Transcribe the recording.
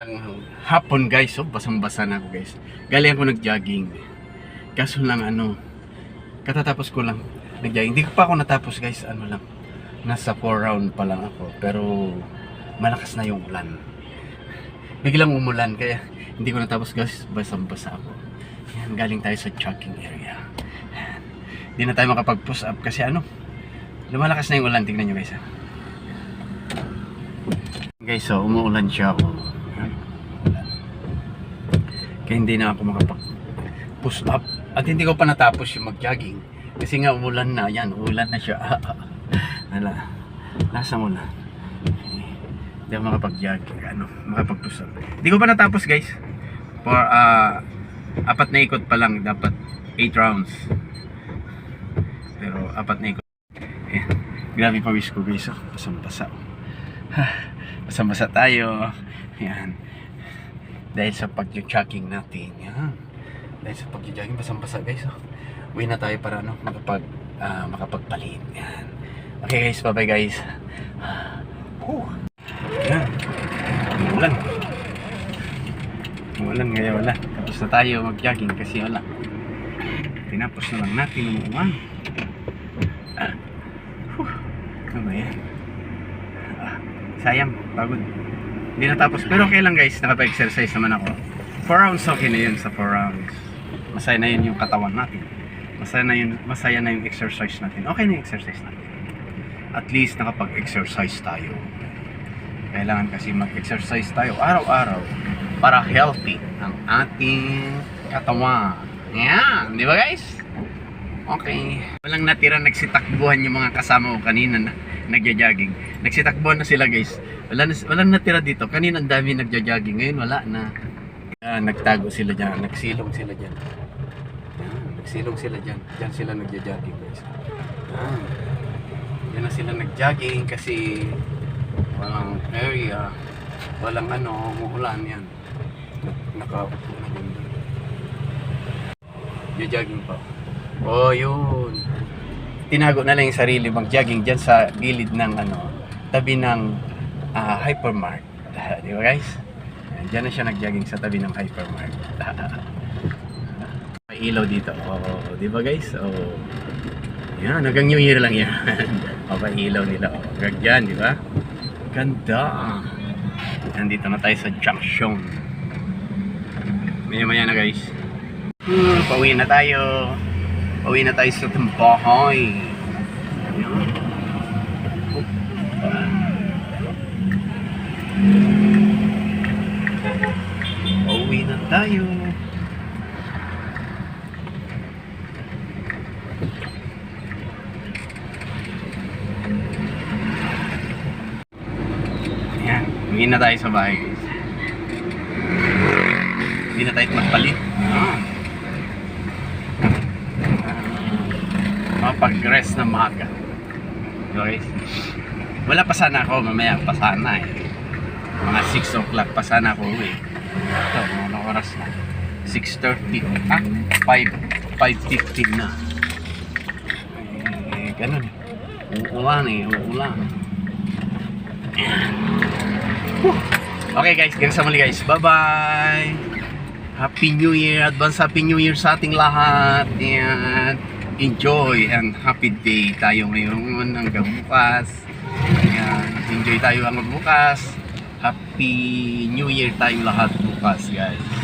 Ang hapon guys, so basang-basa na ako guys. Galing ako nag-jogging. Kaso lang ano, katatapos ko lang nag-jogging. Hindi ko pa ako natapos guys, ano lang. Nasa 4 round pa lang ako. Pero malakas na yung ulan. Biglang umulan kaya hindi ko natapos guys, basang-basa ako. Yan, galing tayo sa jogging area. Hindi na tayo makapag-push up kasi ano, lumalakas na yung ulan. Tingnan nyo guys. ah. Guys, so umuulan siya ako. Yan. Ulan. Kaya hindi na ako makapag push up. At hindi ko pa natapos yung mag-jogging. Kasi nga umulan na. Yan, umulan na siya. Hala. Nasa mula. Hindi ako makapag-jog. Ano, makapag-push up. Hindi ko pa natapos guys. For, ah, apat na ikot pa lang. Dapat 8 rounds. Pero apat na ikot. Eh, grabe pawis ko guys. Oh. Pasang-basa. Pasang-basa tayo. Yan. Dahil sa pag-jogging natin. Yan. Dahil sa pag-jogging, basang-basa guys. Oh. Uwi na tayo para ano, makapag, ah, makapagpalit. Yan. Okay guys, bye-bye guys. Whew. Yan. Ulan. Ulan kaya wala. Tapos na tayo mag-jogging kasi wala. Tinapos na lang natin ang uwan. Ah. Whew. Ano yan? Ah, sayang, pagod. Hindi natapos. Pero okay lang guys, nakapa-exercise naman ako. 4 rounds okay na yun sa 4 rounds. Masaya na yun yung katawan natin. Masaya na yun, masaya na yung exercise natin. Okay na yung exercise natin. At least nakapag-exercise tayo. Kailangan kasi mag-exercise tayo araw-araw para healthy ang ating katawan. Yan, di ba guys? Okay. Walang natira nagsitakbuhan yung mga kasama ko kanina na nagja-jogging. Nagsitakbuhan na sila guys. Wala na, walang natira dito. Kanina ang dami nagja-jogging. Ngayon wala na. Ah, nagtago sila dyan. Nagsilong sila dyan. Yan, nagsilong sila dyan. Dyan sila nagja-jogging guys. Yan. Yan na sila nag-jogging kasi walang area. Walang ano, umuulan yan. Nakaupo na yun doon. Jogging pa. Oh, yun. Tinago na lang yung sarili mag-jogging dyan sa gilid ng ano, tabi ng ah, hypermart. Di ba guys? Dyan na siya nag-jogging sa tabi ng hypermart. May ilaw dito. Oh, di ba guys? Oh. Yan, hanggang New Year lang yan. Papailaw nila. Oh, hanggang dyan, di ba? Ganda. Nandito na tayo sa junction. Maya maya na guys. Hmm, pauwi na tayo. Pauwi na tayo sa tambahay. Ayan. Pauwi na tayo. Ayan, uwi na tayo sa bahay guys. Hindi na tayo magpalit. Ah. Mapag-rest na maaga. Okay? Wala pa sana ako, mamaya pa sana eh. Mga 6 o'clock pa sana ako uwi. Ito, anong oras na. 6.30. Ah, 5, 5.15 na. Eh, ganun. Uulan eh, uulan. Okay guys, hanggang sa muli guys. Bye-bye! Happy New Year! Advance Happy New Year sa ating lahat! And enjoy and happy day tayo ngayon hanggang bukas. Ayan, enjoy tayo hanggang bukas. Happy New Year tayong lahat bukas guys.